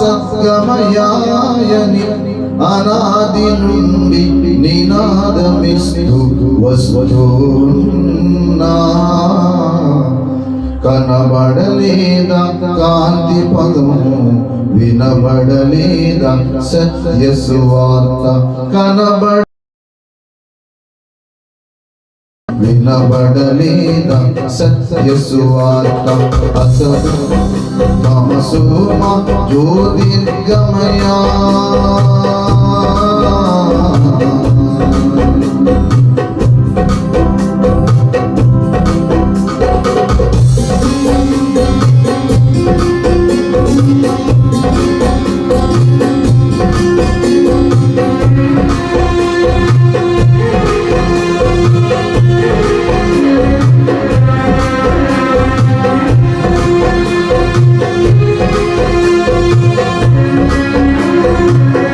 సద్గమయాయని అనాది నుండి నినాదమిస్తూ వస్తున్నా. కనబడలేదా కాంతి పదము? వినబడలేదా సత్య సువార్త? కనబడ వినబడలేద సత్య సువార్త అసలు తమసు జ్యోతిర్గమయా?